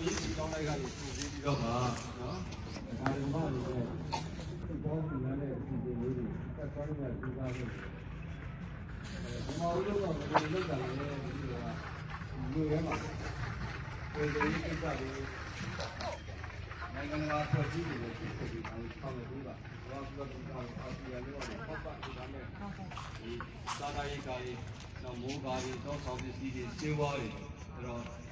နီးဒီကောင်းလိုက်ကနေပူပြီးတော့ပါနော်ဒါရုံမလို့ပဲဒီကောင်းဒီနားနဲ့ဒီဒီလေးတွေတက်သွားလို့ဒီကားလို့ဒီမှာဦးလို့တော့ဒီလောက်တာလည်းဒီကလူရဲမှာဒီလိုကိစ္စတွေနိုင်ငံတော်ဖွဲ့စည်းတွေဖြစ်ပြီးအောင်ဆောင်ရွက်ပြီးပါဘာလို့ဒီကောင်အာဆီယံလို့ပေါ့ပတ်ဒီကနေ့ဒီသာသာရေးကားကြီးတော့မိုးကားကြီးတော့ဆောင်ပစ္စည်းတွေစေဝါတွေအဲ့တော့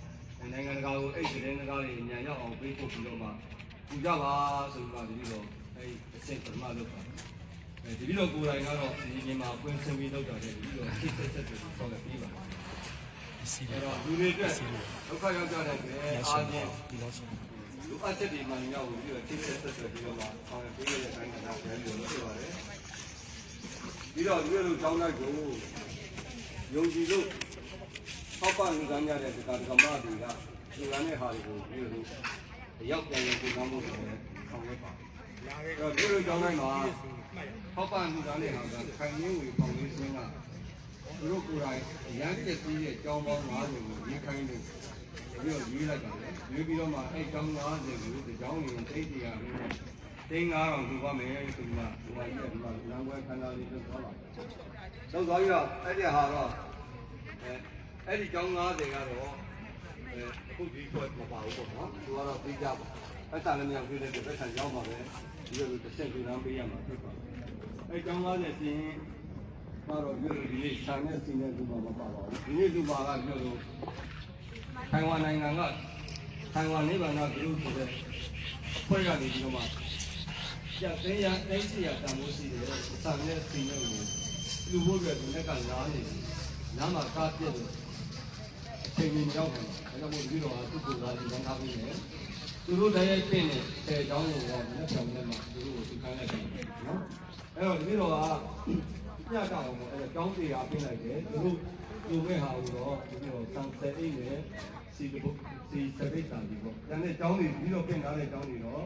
နိုင်ငံတကာကိုအဲ့ဒီသတင်းစကားတွေညံရောက်အောင်ပေးပို့ပြီးတော့မှပူကြပါဆိုပြီးမှဒီလိုတော့အဲ့ဒီအစစ်ပထမလုပ်ပါအဲဒီလိုကိုယ်တိုင်ကတော့ဒီမြန်မာပွင့်ဆင်းပြီးလုပ်တာလေဒီလိုစိတ်ဆက်ဆက်တွေဆောက်ရပြီးပါအဲ့တော့လူတွေအတွက်ဒုက္ခရောက်ကြတဲ့အတွက်အားဖြင့်လူအပ်ချက်တွေမှညောက်ပြီးတော့စိတ်ဆက်ဆက်တွေပြီးတော့မှဆောက်ရပြီးတဲ့အတိုင်းကလည်းပြီးတော့လုပ်ရပါတယ်ပြီးတော့ဒီလိုကြောင်းလိုက်ကိုယုံကြည်လို့ ထောက်ပံ့လူကမ်းကြတဲ့ဒီကကမ္ဘာတွေကလူကမ်းတဲ့ဟာတွေကိုပြီးလို့ရောက်ပြန်ရင်ပြန်မှုတွေဆောင်ရွက်ပါအဲ့တော့ဒီလိုကြောင်းတိုင်းမှာထောက်ပံ့လူကမ်းတဲ့ဟာကခိုင်ရင်းဝေပေါင်းလေးစင်းကသူတို့ကိုယ်တိုင်ရမ်းတဲ့စီးရဲ့ကြောင်းပေါင်း90ကိုရေးခိုင်းတယ်ပြီးတော့ရေးလိုက်ပါတယ်ရေးပြီးတော့မှအဲ့ကြောင်း90ကိုဒီကြောင်းရင်တိတ်တရားလေးနဲ့တင်း9000လူပါမယ်ဆိုပြီးမှဒီမှာကြီးကဒီမှာလမ်းခွဲခန္ဓာလေးလောက်သွားပါလောက်သွားပြီးတော့အဲ့ဒီဟာတော့အဲ အဲ့ဒီကျောင်း90ကတော့အဲအခုဒီကွက်မပါဘူးပေါ့နော်သူကတော့သိကြပါပတ်စံလည်းမရောက်သေးတဲ့ပတ်စံရောက်ပါပဲဒီလိုတစ်ချက်ပြန်ပေးရမှာဖြစ်ပါအဲကျောင်း90စီရင်တော့ဒီလိုဒီလေးဆန်နဲ့စီနဲ့ဒီမှာမပါပါဘူးဒီနေ့ဒီမှာကပြောလို့ထိုင်ဝမ်နိုင်ငံကထိုင်ဝမ်နိဗ္ဗာန်ဂရုဆိုတဲ့ဖွဲ့ရနေပြီးတော့မှကျက်သိရသိစီရတန်ဖို့ရှိတယ်ဆန်နဲ့စီနဲ့ကိုလူဖို့အတွက်ဒီနေ့ကနားနေတယ်နားမှာကားပြည့်တယ် ချိန်ကြီးရောက်တယ်။ဒါကြောင့်မို့ဒီတော့သူ့ကိုယ်စားဒီလမ်းထားပြီးနေ။သူတို့လည်းပြင်နေတယ်တောင်းလို့တော့လက်ဆောင်နဲ့မှသူတို့ကိုသူခိုင်းလိုက်တယ်နော်။အဲ့တော့ဒီတော့ကပြတ်တော့ပေါ့အဲ့တော့တောင်းစီအားပြင်လိုက်တယ်။သူတို့သူ့ဘက်ဟာတော့ဒီတော့စံစဲအိတ်နဲ့စီကဘစီစပိတ်တာဒီပေါ့။ဒါနဲ့တောင်းနေပြီးတော့ပြင်ထားတဲ့တောင်းနေတော့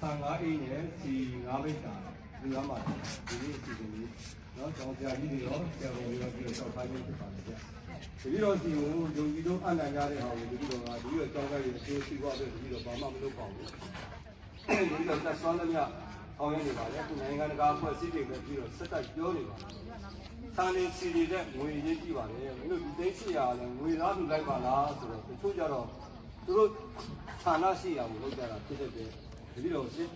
ဆံ၅အိတ်နဲ့စီ၅ဘိတ်တာဒီကမှာဒီနေ့အစီအစဉ်လေးနော်ကျောင်းဆရာကြီးတွေရောဆရာတော်တွေရောပြီးတော့ဆောက်ထားခြင်းဖြစ်ပါတယ်ဗျာ။ ဒီလိုစီကိုယုံကြည်လို့အနံ့ရတဲ့ဟာကိုဒီလိုကဒီလိုကျောင်းသားတွေအကျိုးစီးပွားပဲဒီလိုဘာမှမလုပ်ပါဘူး။ဒီလိုသက်ဆွမ်းလည်းမြအောင်ရနေပါလေ။ဒီနိုင်ငံတကာအဖွဲ့အစည်းတွေပဲပြီးတော့စက်တက်ပြောနေပါလား။စာနေစီတွေတဲ့ငွေရေးကြည့်ပါလေ။မင်းတို့ဒီသိန်းစီရလည်းငွေသားလူလိုက်ပါလားဆိုတော့တချို့ကြတော့သူတို့ဌာနရှိရကိုလုပ်ကြတာဖြစ်တဲ့အတွက်ဒီလိုစစ်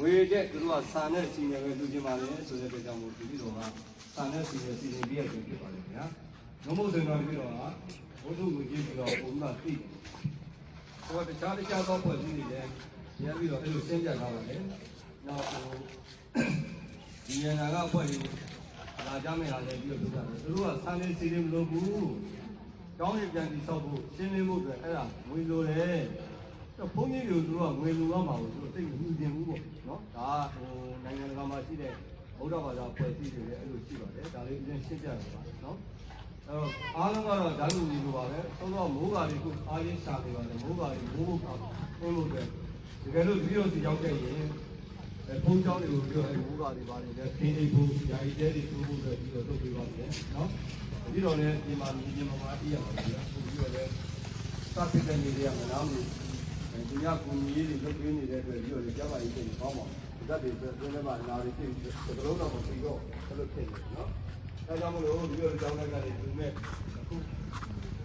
ဝေတဲ့သူတို့ကစာနဲ့စီနေပဲလူချင်းပါလေဆိုတဲ့အတွက်ကြောင့်မို့ဒီလိုကစာနဲ့စီနေစီနေပြည့်ရဖြစ်ပါလေခင်ဗျာ။ ငမို့ဆိုတော့ပြီးတော့ဘုဒ္ဓကိုကြည့်ပြီးတော့ဘုရားသိတယ်။ဟိုတခြားတခြားသောဖွဲ့စည်းတွေလည်းရပြီးတော့အဲ့လိုရှင်းပြထားပါလေ။နောက်ဟိုဒီရနာကဖွဲ့ပြီးလာကြမယ်ဟာလည်းပြီးတော့လုပ်တာ။သူတို့ကစာနဲ့စီနေမလို့ဘူး။ကောင်းရင်ပြန်ပြီးဆောက်ဖို့ရှင်းလင်းဖို့အတွက်အဲ့ဒါဝင်လိုတယ်။တော့ဘုန်းကြီးတွေသူတို့ကငွေလူရမှာကိုသူတို့သိမှုတင်ဘူးပေါ့နော်ဒါဟိုနိုင်ငံတကာမှာရှိတဲ့ဗုဒ္ဓဘာသာဖွဲ့စည်းတွေလည်းအဲ့လိုရှိပါတယ်ဒါလေးအရင်ရှင်းပြရပါနော်အဲ့ တော့အားလုံးကတော့ဓာတ်လူကြီးလိုပါပဲသုံးတော့မိုးကာတွေကိုအားရင်းရှာနေပါတယ်မိုးကာတွေမိုးဖို့ကောင်းလို့လို့တဲ့တကယ်လို့ဒီလိုစီရောက်ခဲ့ရင်အဲဖုန်းကြောင်းတွေကိုပြီးတော့အဲမိုးကာတွေပါတယ်လည်းခင်းနေဖို့ဓာတ်ရည်တဲတွေတိုးဖို့လည်းပြီးတော့လုပ်ပေးပါမယ်နော်ပြီးတော့လည်းဒီမှာမြေပြင်မှာအေးရပါဘူးဆိုပြီးတော့လည်းစသဖြင့်နေရမှာလားမလို့ဒီညကူကြီးတွေလုပ်ပေးနေတဲ့အတွက်ပြီးတော့လည်းကြပါရေးတွေကောင်းပါဘူးဒါတွေပြန်ပြန်လာလာတွေဖြစ်ပြီးတော့ဘယ်လိုတော့မပြီးတော့ဘယ်လိုဖြစ်နေနော် အဲကြောင့်မလို့ဒီလိုကြောင်းလိုက်ကနေဒီမဲ့အခု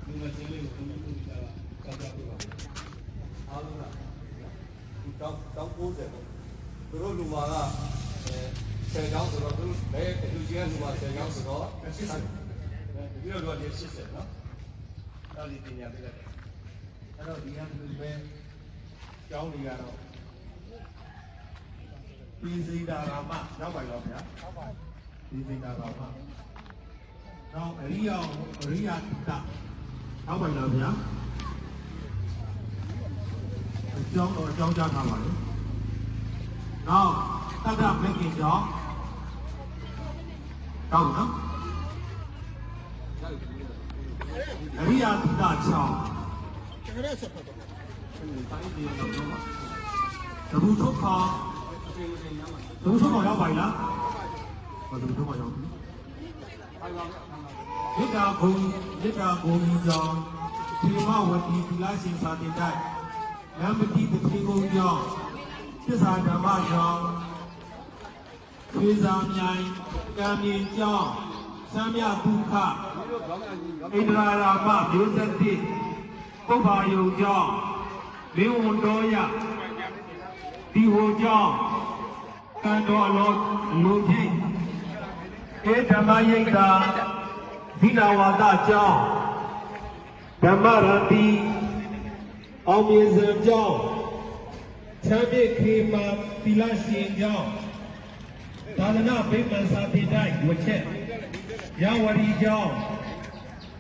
ဒီမချင်းလေးကိုဘုန်းကြီးကကြောက်ကြပြပါအားလုံးကဒီတောင်းတောင်း90ပေါ့သူတို့လူမာကအဲဆယ်ချောင်းဆိုတော့သူဘယ်လူကြီးကလူမာဆယ်ချောင်းဆိုတော့80ဒီလိုတော့ဒီ80နော်အဲ့ဒီတင်ရပြလိုက်အဲ့တော့ဒီကလူပဲကျောင်းတွေကတော့ပြည်စည်းတာကမှရောက်ပါတော့ဗျာပြည်စည်းတာကမှနောက်အရိယအရိယတရောက် ပါတော့ဗျာအကျောင်းတော့အကျောင်းကြားထားပါလေနောက်တတ္တမက်ကင်ကျောင်းတောင်းနော်အရိယတချောင်းတဘူးထုတ်ခါတဘူးထုတ် ခါရောက်ပါလားဘာတဘူးထုတ်ခါရောက်ပြီမေတ္တာဂုံမေတ္တာဂုံကြောင့်ဒီမဝတိသီလရှင်စာတင်တိုက်နံပါတိတတိကုန်းကြောင့်သစ္စာဓမ္မကြောင့်ခေစာမြိုင်ကံမြင်ကြောင့်သံမြဒုက္ခဣန္ဒရာရာမမျိုးဆက်တိပုဗ္ဗာယုံကြောင့်လင်းဝန်တော်ရဒီဟိုကြောင့်ကံတော်အလောလူဖြစ်ဧဓမ္မယိတ်တာ သီလဝါဒကြောင့်ဓမ္မရတိအောင်မြင်စံကြောင့်ချမ်းမြေခေမာသီလရှင်ကြောင့်သာသနာ့ဗိမာန်စာပေတိုင်းဝချက်ရဝရီကြောင့်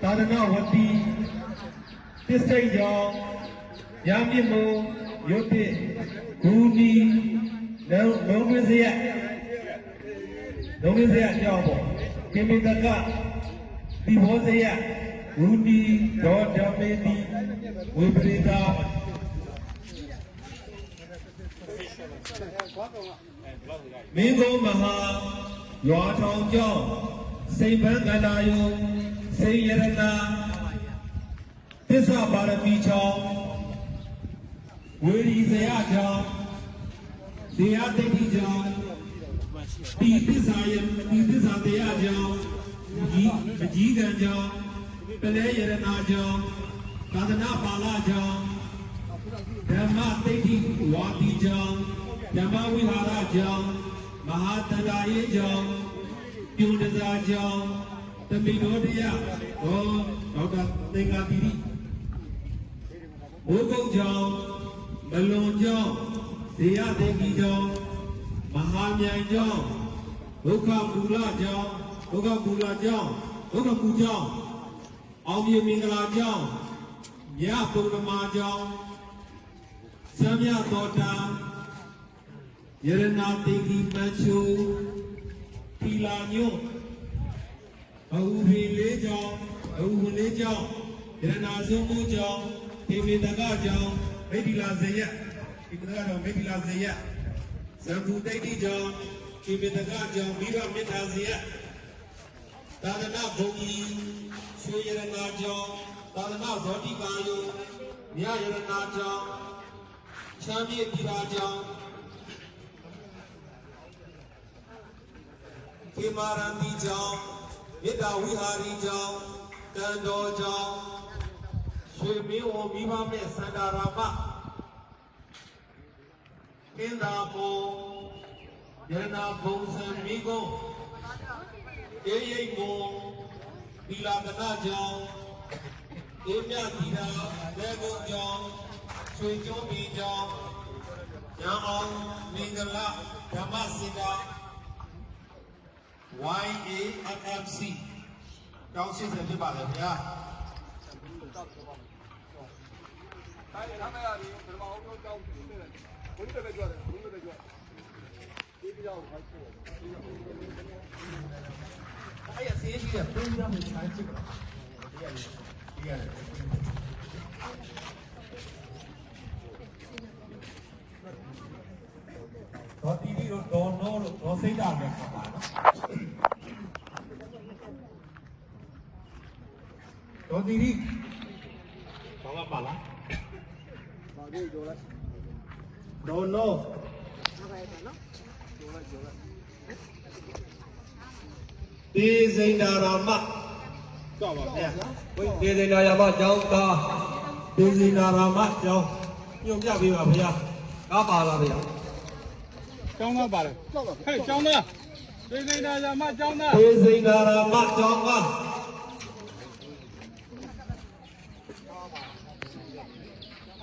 သာသနာဝတိသစ္စိတ်ကြောင့်ရမြင့်မုံရုပ်တိဂူနီလုံးလုံးဝင်းစရက်လုံးဝင်းစရက်ကြောင့်ပေါ့ကိမိတက ဒီဘောစရက်ဂူနီဒေါ်ဓမေတိဝိပရိတာမင်းကုန်းမဟာရွာထောင်ကျောင်းစိတ်ပန်းကန္တာယုံစိတ်ယရနာသစ္စာပါရမီချောင်းဝေရီဇယချောင်းဇေယတိတိချောင်းဒီသစ္စာယဒီသစ္စာတရားချောင်း ဒီမကြီးကံချောင်းပလဲယရနာချောင်းသာသနာပါဠချောင်းဓမ္မသိဋ္ဌိဝါတိကြောင့်ဓမ္မဝိဟာရကြောင့်မဟာတန္တာရေးကြောင့်ပြုံတစားကြောင့်တမိတော်တရားဟောဒေါက်တာသင်္ကာတိရိဘိုးကုတ်ကြောင့်မလွန်ကြောင့်ဇေယသိက္ခီကြောင့်မဟာမြိုင်ကြောင့်ဒုက္ခမူလကြောင့် ဒုက္ခမူလကြောင့်ဒုက္ခမူကြောင့်အောင်မြေမင်္ဂလာကြောင့်မြတ်ပုံဓမ္မာကြောင့်စံမြတော်တာယရနာတိကိမချုပီလာညွတ်အဟုရီလေးကြောင့်အဟုဝင်လေးကြောင့်ယရနာဆုံးမှုကြောင့်ဒေဝေတကကြောင့်မိတိလာဇယဒီကကတော့မိတိလာဇယဇံဘူတိတ်တိကြောင့်ဒေဝေတကကြောင့်မိဘမေတ္တာဇယ သာသနာဘုံကြီးရွှေယရနာကြောင့်သာသနာဇောတိကာယုမြယရနာကြောင့်ချမ်းမြေပြည်သာကြောင့်ခေမာရန်တီကြောင့်မေတ္တာဝိဟာရီကြောင့်တန်တော်ကြောင့်ရွှေမင်းဝမိဘမဲ့စန္ဒာရာမကင်းသာဘုံယရနာဘုံစံမိကုံ အေးရိတ်ဘုံသီလာကနာကြောင့်အေးမြပြည်သာလေဘုံကြောင့်ရွှေကျုံးပြည်ကြောင့်ရန်အောင်မင်္ဂလာဓမ္မစင်တာ YAFFC တောင်းရှိစဖြစ်ပါလေဗျာတိုင်းနာမည်ရတယ်ဘယ်မှာအောင်ကြောင်းဘုန်းကြီးပဲကြွတယ်ဘုန်းကြီးပဲကြွဒီပြောင်းဖိုက်ဖို့ အဲ့ရဆေးကြီးကပုံရမယ်ဆိုင်ချစ်ပါဒီရတယ်ဒီရတယ်တော့တီဗီတို့ဒေါ်နိုးတို့ဒေါ်စိတ်တာပဲခေါ်ပါနော်ဒေါ်တီဗီဘာမှပါလားပါဒီကြောလိုက်ဒေါ်နိုး ဒီစိန်တာရမတော့ပါဗျာဝိသေသနာယမကျောင်းသားဒီစိန်တာရမကျောင်းညွှန်ပြပေးပါဗျာကားပါလားဗျာကျောင်းသားပါတယ်ဟဲ့ကျောင်းသားဒေသိနာယာမကျောင်းသားဒီစိန်တာရမကျောင်းက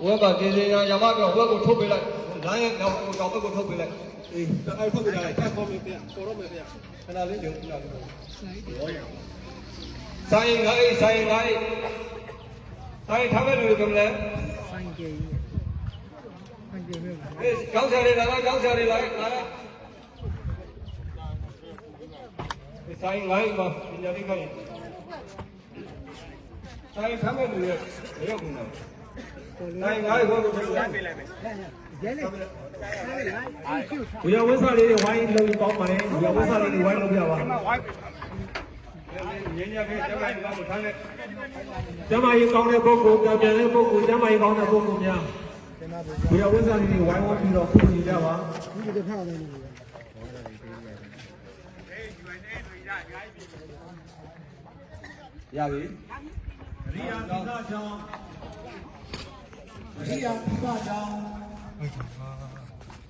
ဝက်ကသေသနာယမကျောင်းဝက်ကိုထုတ်ပေးလိုက်လမ်းရဲ့ကျောင်းကျောင်းဘက်ကိုထုတ်ပေးလိုက်အေးအဲ့ထုတ်ပြလိုက်တက်ခေါ်မယ်ဗျာပေါ်တော့မယ်ဗျာ ခဏလေးညုံလာလို့ဆိုင်ငါအိဆိုင်ငါအိဆိုင်ထားမဲ့လူတွေကမလဲဆိုင်ကျင်းဆိုင်ကျင်းမျိုးအေးကျောင်းဆရာတွေလာလားကျောင်းဆရာတွေလာလာဆိုင်ငါအိမှာပညာလေးခိုင်းဆိုင်ထားမဲ့လူတွေ ရောက်ကုန်တယ်ဆိုင်ငါအိကိုကိုထုတ်ပေးလိုက်ရဲလေဘုရားဝိစာလေးတွေဝိုင်းလုံးပေါင်းပါလေဘုရားဝိစာလေးတွေဝိုင်းလုံးပြပါညညပဲကျမကြီးကမထားနဲ့ကျမကြီးကောင်းတဲ့ပုဂ္ဂိုလ်ကံပြန်တဲ့ပုဂ္ဂိုလ်ကျမကြီးကောင်းတဲ့ပုဂ္ဂိုလ်များဒီတော့ဝိဇ္ဇာလေးတွေဝိုင်းဝန်းပြီးတော့ခုနေကြပါဒီတစ်ခါလေးနေတယ်ရပြီအရိယာသီလကြောင့်အရိယာသီလကြောင့်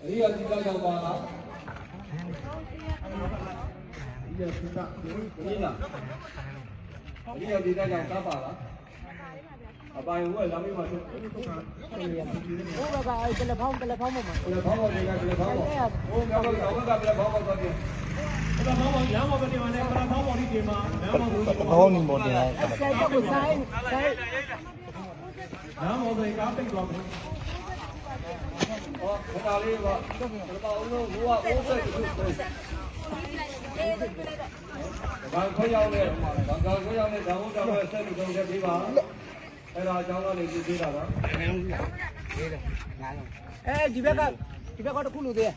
အရိယာတိကကြောင့်ပါလားအရိယာသီလဒီလားအရိယာတိကကြောင့်ကပ်ပါလားအပိုင်ဝဲလာမေးမှာဆိုဘိုးဘကအဲ့တယ်လီဖုန်းတယ်လီဖုန်းမှာမှာဘယ်ဘောင်းတွေကဘယ်ဘောင်းဟိုကတော့တော့ကဘယ်ဘောင်းတော့တယ်ပထမဘောလမ်းမပေါ်နေမှာနဲ့ပထမဘောဒီဒီမှာလမ်းမပေါ်ဒီဘောင်းနေမော်တင်ဆိုင်တော့ကိုဆိုင်ဆိုင်လမ်းမပေါ်ဒီကားပိတ်သွားပြီ ဟောခဏလေးကဘယ်ဘောင်းလို့ဟိုကအိုးပဲသူဘာခွင့်ရောက်လဲဘာကခွင့်ရောက်လဲဒါဟုတ်တော့ဆက်ပြီးတော့ပြပါအဲ့ဒါအကြောင်းကနေပြသေးတာပါအဲဒီဘက်ကဒီဘက်ကတခုလို့သေး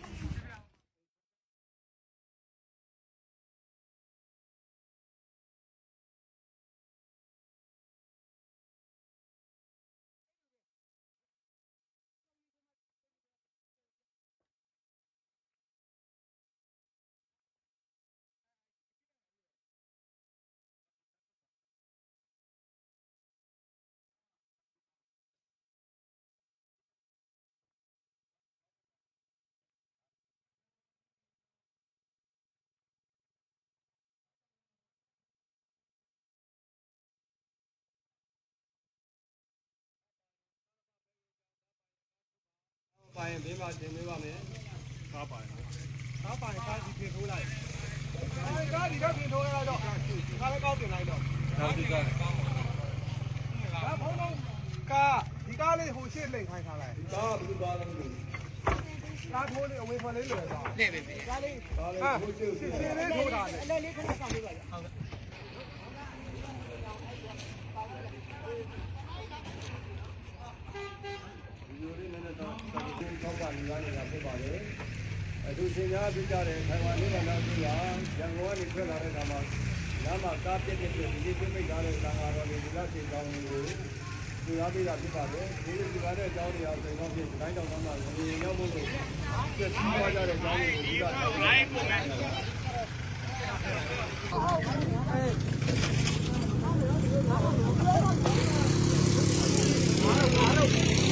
ပိုင်ဘေးမှာတင်ပေးပါမယ်ကားပိုင်ကားဒီပြင်ထိုးလိုက်ကားဒီကပြင်ထိုးလိုက်တော့ကားလည်းကောက်တင်လိုက်တော့ဒါဒီကဒါဖုန်းတော့ကားဒီကားလေးဟိုရှေ့လိန်ခိုင်းထားလိုက်ဒါဘယ်လိုပါလဲမသိဘူးကားထိုးလေးအဝေးထွက်လေးလွယ်သွားလေပဲပဲကားလေးဒါလည်းဟာဘိုးချေရှေ့ရှေ့လေးထိုးတာလေအလဲလေးခဏဆောင်ပေးပါလားဟုတ်ဒီလိုလေးနည်းနည်းတော့ ဒီကောက်ပါနေလာနေတာဖြစ်ပါလေအခုရှင်များပြကြတယ်ထိုင်ဝမ်လေးကလည်းသူကရန်ကုန်ကနေထွက်လာတဲ့အခါမှာညမှာကားပြည့်ပြည့်ပြည့်ဒီပြိမိတ်ထားတဲ့သံဃာတော်တွေဒီလက်စီကောင်းတွေကိုသူရပေးတာဖြစ်ပါတယ်ဒီလိုဒီကားတဲ့အကြောင်းတွေအပြင်တော့ဖြစ်တိုင်းတောင်တောင်မှာရေရောက်ဖို့လို့ပြည့်စည်သွားကြတဲ့အကြောင်းတွေကိုဒီကလိုက်ဖို့မယ်အ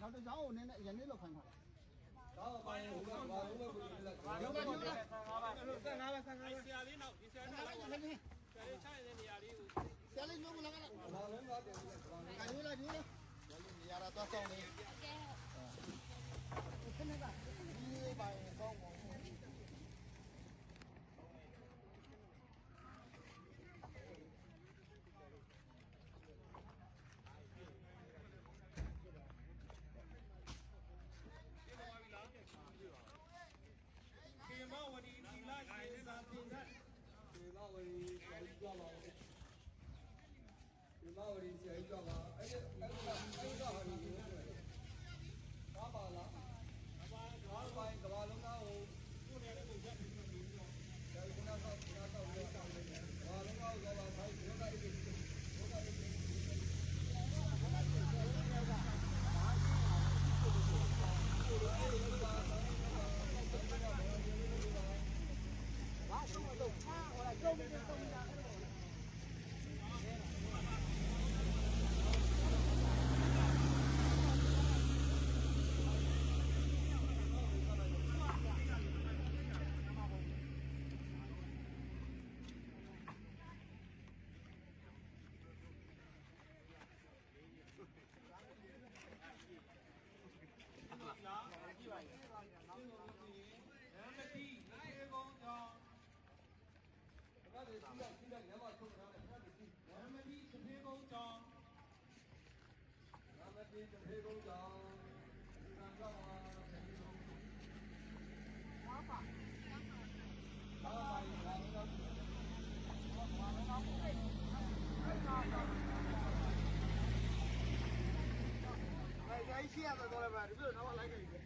နောက်တစ်ချောင်းကိုနည်းနည်းရနေလောက်ခိုင်းပါလားဒါပါပါရင်ဟိုကဘာလို့လဲဘယ်လိုလဲဘာဟုတ်လို့ကဲ့လဲဟုတ်ကဲ့15ပါ15ပါဆရာလေးနောက်ဒီဆရာဆလေးရာနောက်လေးဆရာလေးချရတဲ့နေရာလေးကိုဆရာလေးမျိုးမလာကလားဘာလုံးသားတယ်လဲဘာလုံးကာယူလာယူလာနေရာတော့ဆောင်းနေခဏကဒီပါရင်ကောင်းပါဘူး ခေမဝတီသီလကျေစာပင်က ဒီမဝရီဆရာ ကြီးကြပါဦးဒီမဝရီဆရာကြီးကြပါအဲ့ဒီအဲ့ဒါအဲ့ဒါဟာဒီဒါပါလားဘာဘာပိုင်းကဘာလုံးသားကိုကိုယ်နဲ့ကိုရက်ပြီးပြီးတော့ဒါကနာတော့နာတော့ပြောတာလေဘာလုံးသားကိုဘာဆိုင်ဘုရားရေးဘုရားရေး နမတိသေကုံကြောင့် ဒါကလည်းစီးလိုက်စီးလိုက်ညမှာထုတ်ထားတယ်ဒါကစီး နမတိသေကုံကြောင့် နာမတိတဖေကုန်းကြောင့်ဒီကံကြောင့်ပါသေကုန်းဘာပါဘာပါဘာလို့ အဲဒါရှိရတော့လည်းပဲဒီလိုတော့လိုက်ခဲ့ပြီ